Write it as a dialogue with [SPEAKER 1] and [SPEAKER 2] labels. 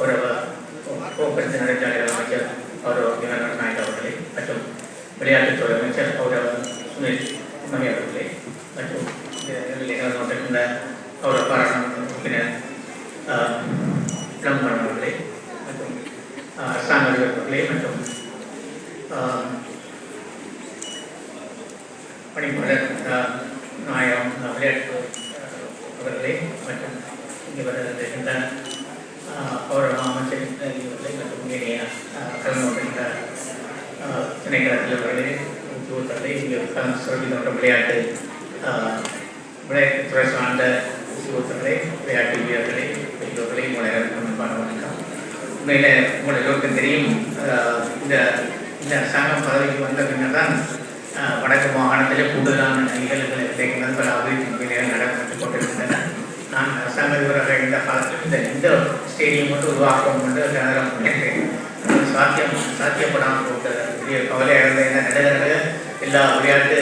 [SPEAKER 1] ஒரு போக்குவரத்து நெடுஞ்சாலைகள் அமைச்சர் கௌரவ வினோத் நாயக் அவர்களே மற்றும் விளையாட்டுத்துறை அமைச்சர் கௌரவ சுனில் மணி அவர்களே மற்றும் கௌரவ பாராளுமன்ற உறுப்பினர் அவர்களே மற்றும் அரசாங்க மற்றும் பணிப்பாளர் நாயகம் விளையாட்டு ஆஹ், அவர்களே மற்றும் இங்கே வருகின்ற கௌரவ அமைச்சர் அவர்களே மற்றும் இங்கே ஆஹ், கலந்து கொண்டிருந்த ஆஹ், திணைக்களத்தில் அவர்களே தந்தை இங்கே கலந்து சொல்கின்ற விளையாட்டு ஆஹ், விளையாட்டுத்துறை சார்ந்த உத்தியோகத்தர்களே விளையாட்டு வீரர்களே பெரியவர்களே உங்களை அன்பான வணக்கம். உண்மையில் உங்களை எல்லோருக்கும் தெரியும் இந்த இந்த அரசாங்கம் பதவிக்கு வந்த பின்னர் தான் வடக்கு மாகாணத்திலே கூடுதலான நிகழ்வுகளை கிடைக்கிறது பல அபிவிருத்தி வேலைகள் நடைபெற்றுக் கொண்டிருக்கின்றன. நான் அரசாங்க வீரராக இந்த காலத்தில் இந்த இந்த ஸ்டேடியம் மட்டும் உருவாக்கம் என்று கனரம் சாத்தியம் சாத்தியப்படாமல் അവിടെയാണ് എന്റെ നിലനിൽപ്പ് എല്ലാ അവിടെയായിട്ട്